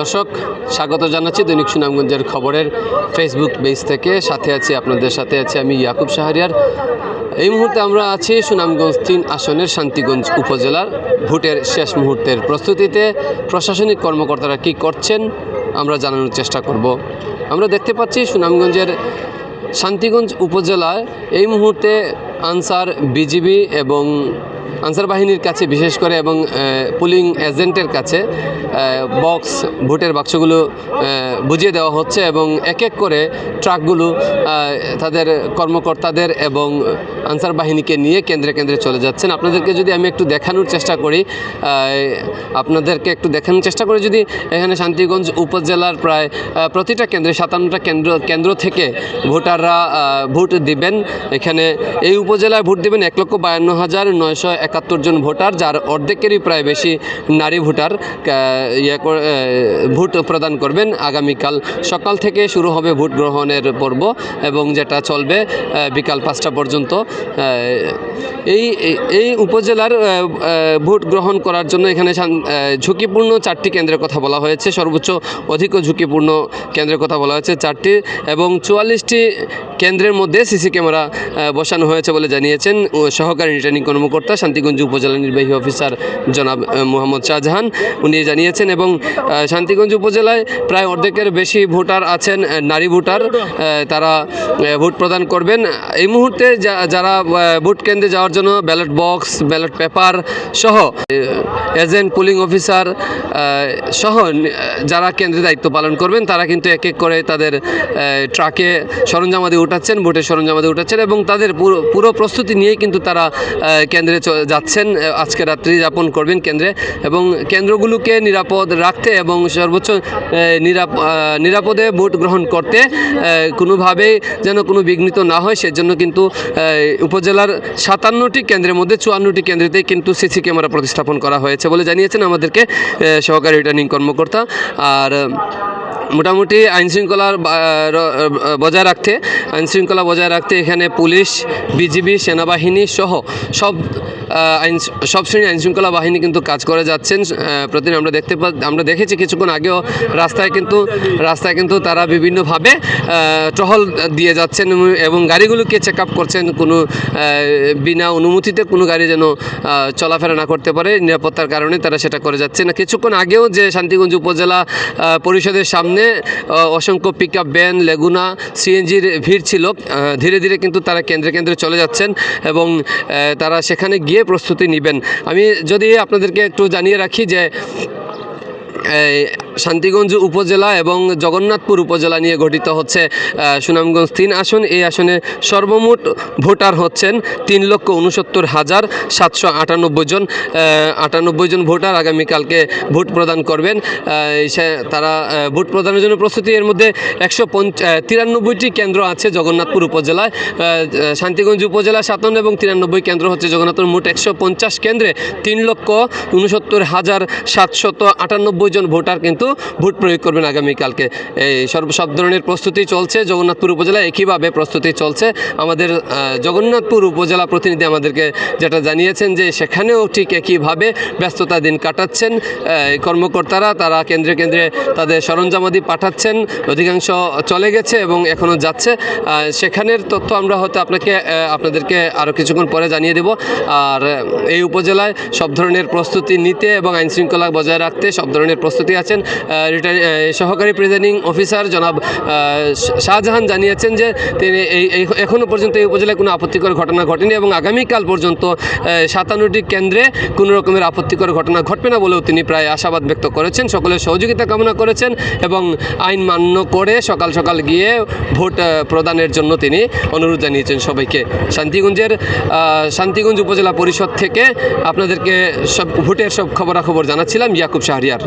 দর্শক, স্বাগত জানাচ্ছি দৈনিক সুনামগঞ্জের খবরের ফেসবুক পেজ থেকে। সাথে আছি আপনাদের সাথে আছি আমি ইয়াকুব শাহরিয়ার। এই মুহূর্তে আমরা আছি সুনামগঞ্জ তিন আসনের শান্তিগঞ্জ উপজেলার ভোটের শেষ মুহূর্তের প্রস্তুতিতে। প্রশাসনিক কর্মকর্তারা কি করছেন, আমরা জানানোর চেষ্টা করব। আমরা দেখতে পাচ্ছি সুনামগঞ্জের শান্তিগঞ্জ উপজেলায় এই মুহূর্তে আনসার বিজিবি এবং আনসার বাহিনীর কাছে, বিশেষ করে এবং পুলিং এজেন্টের কাছে বক্স, ভোটের বাক্সগুলো বুঝিয়ে দেওয়া হচ্ছে এবং এক এক করে ট্রাকগুলো তাদের কর্মকর্তাদের এবং আনসার বাহিনীকে নিয়ে কেন্দ্রে কেন্দ্রে চলে যাচ্ছেন। আপনাদেরকে যদি আমি একটু দেখানোর চেষ্টা করি আপনাদেরকে একটু দেখানোর চেষ্টা করি, যদি এখানে শান্তিগঞ্জ উপজেলার প্রায় প্রতিটা কেন্দ্রে, সাতান্নটা কেন্দ্র কেন্দ্র থেকে ভোটাররা ভোট দিবেন। এখানে এই উপজেলায় ভোট দিবেন এক লক্ষ বায়ান্ন হাজার নয়শো একাত্তর জন ভোটার, যার অর্ধেকেরই প্রায় বেশি নারী ভোটার ইয়ে ভোট প্রদান করবেন আগামীকাল। সকাল থেকে শুরু হবে ভোট গ্রহণের পর্ব এবং যেটা চলবে বিকাল পাঁচটা পর্যন্ত। এই, এই- উপজেলার ভোট গ্রহণ করার জন্য এখানে ঝুঁকিপূর্ণ চারটি কেন্দ্রের কথা বলা হয়েছে। সর্বোচ্চ অধিক ঝুঁকিপূর্ণ কেন্দ্রের কথা বলা হয়েছে চারটি এবং চুয়াল্লিশটি কেন্দ্রের মধ্যে সিসি ক্যামেরা বসানো হয়েছে বলে জানিয়েছেন সহকারী রিটার্নিং কর্মকর্তা শান্তিগঞ্জ উপজেলা নির্বাহী অফিসার জনাব মোহাম্মদ শাহজাহান। উনি জানিয়েছেন এবং শান্তিগঞ্জ উপজেলায় প্রায় অর্ধেকের বেশি ভোটার আছেন নারী ভোটার তারা ভোট প্রদান করবেন। এই মুহূর্তে যারা ভোট কেন্দ্রে যাওয়ার জন্য ব্যালট বক্স, ব্যালট পেপার সহ এজেন্ট, পুলিং অফিসার সহ যারা কেন্দ্রে দায়িত্ব পালন করবেন, তারা কিন্তু এক এক করে তাদের ট্রাকে সরঞ্জামাদি উঠাচ্ছেন, ভোটের সরঞ্জামাদি উঠাচ্ছেন এবং তাদের পুরো পুরো প্রস্তুতি নিয়েই কিন্তু তারা কেন্দ্রে যাচ্ছেন আজকে রাত্রি যাপন করবেন কেন্দ্রে এবং কেন্দ্রগুলোকে নিরাপদ রাখতে এবং সর্বোচ্চ নিরাপ নিরাপদে ভোট গ্রহণ করতে কোনোভাবেই যেন কোনো বিঘ্নিত না হয়। সেজন্য কিন্তু উপজেলার সাতান্নটি কেন্দ্রের মধ্যে চুয়ান্নটি কেন্দ্রেতেই কিন্তু সিসি ক্যামেরা প্রতিস্থাপন করা হয়েছে বলে জানিয়েছেন আমাদেরকে সহকারী রিটার্নিং কর্মকর্তা। আর, মোটামুটি আইন শৃঙ্খলার বা- র- বজায় রাখতে, আইনশৃঙ্খলা বজায় রাখতে এখানে পুলিশ, বিজিবি, সেনাবাহিনী সহ সব আইন সব শ্রেণির আইন শৃঙ্খলা বাহিনী কিন্তু কাজ করে যাচ্ছেন। প্রতিদিন আমরা দেখতে আমরা দেখেছি কিছুক্ষণ আগেও রাস্তায় কিন্তু রাস্তায় কিন্তু তারা বিভিন্নভাবে টহল দিয়ে যাচ্ছেন এবং গাড়িগুলোকে চেক আপ করছেন। কোনো বিনা অনুমতিতে কোনো গাড়ি যেন চলাফেরা না করতে পারে, নিরাপত্তার কারণে তারা সেটা করে যাচ্ছে না কিছুক্ষণ আগেও যে শান্তিগঞ্জ উপজেলা পরিষদের সামনে অসংখ্য পিক আপ ভ্যান লেগুনা সিএনজির ভিড় ছিল। ধীরে ধীরে কিন্তু তারা কেন্দ্রে কেন্দ্রে চলে যাচ্ছেন এবং তারা সেখানে গিয়ে প্রস্তুতি নেবেন। আমি যদি আপনাদেরকে একটু জানিয়ে রাখি যে শান্তিগঞ্জ উপজেলা এবং জগন্নাথপুর উপজেলা নিয়ে গঠিত হচ্ছে সুনামগঞ্জ তিন আসন। এই আসনে সর্বমোট ভোটার হচ্ছেন তিন লক্ষ উনসত্তর হাজার সাতশো আটানব্বই জন। আটানব্বই জন ভোটার আগামীকালকে ভোট প্রদান করবেন। তারা ভোট প্রদানের জন্য প্রস্তুতি। এর মধ্যে একশো তিরানব্বইটি কেন্দ্র আছে জগন্নাথপুর উপজেলায়। শান্তিগঞ্জ উপজেলা সাতান্ন এবং তিরানব্বই কেন্দ্র হচ্ছে জগন্নাথপুর। মোট একশো পঞ্চাশ কেন্দ্রে তিন লক্ষ উনসত্তর হাজার সাতশত আটানব্বই জন ভোটার কিন্তু ভোট প্রয়োগ করবেন আগামীকালকে। এই সর্ব, সব ধরনের প্রস্তুতি চলছে। জগন্নাথপুর উপজেলায় একইভাবে প্রস্তুতি চলছে। আমাদের জগন্নাথপুর উপজেলা প্রতিনিধি আমাদেরকে যেটা জানিয়েছেন যে সেখানেও ঠিক একইভাবে ব্যস্ততা দিন কাটাচ্ছেন। কর্মকর্তারা, তারা কেন্দ্রে কেন্দ্রে তাদের সরঞ্জামাদি পাঠাচ্ছেন। অধিকাংশ চলে গেছে এবং এখনও যাচ্ছে। সেখানের তথ্য আমরা হয়তো আপনাকে আপনাদেরকে আরও কিছুক্ষণ পরে জানিয়ে দেব। আর, এই উপজেলায় সব ধরনের প্রস্তুতি নিতে এবং আইন শৃঙ্খলা বজায় রাখতে সব ধরনের প্রস্তুতি আছেন। সহকারী প্রেজাইডিং অফিসার জনাব শাহজাহান জানিয়েছেন যে তিনি এই এখনও পর্যন্ত এই উপজেলায় কোনো আপত্তিকর ঘটনা ঘটেনি এবং আগামীকাল পর্যন্ত সাতান্নটি কেন্দ্রে কোনো রকমের আপত্তিকর ঘটনা ঘটবে না বলেও তিনি প্রায় আশাবাদ ব্যক্ত করেছেন। সকলের সহযোগিতা কামনা করেছেন এবং আইন মান্য করে সকাল সকাল গিয়ে ভোট প্রদানের জন্য তিনি অনুরোধ জানিয়েছেন সবাইকে। শান্তিগঞ্জের শান্তিগঞ্জ উপজেলা পরিষদ থেকে আপনাদেরকে সব, ভোটের সব খবরাখবর জানাচ্ছিলাম, ইয়াকুব শাহরিয়ার।